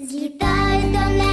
Злітай до неба.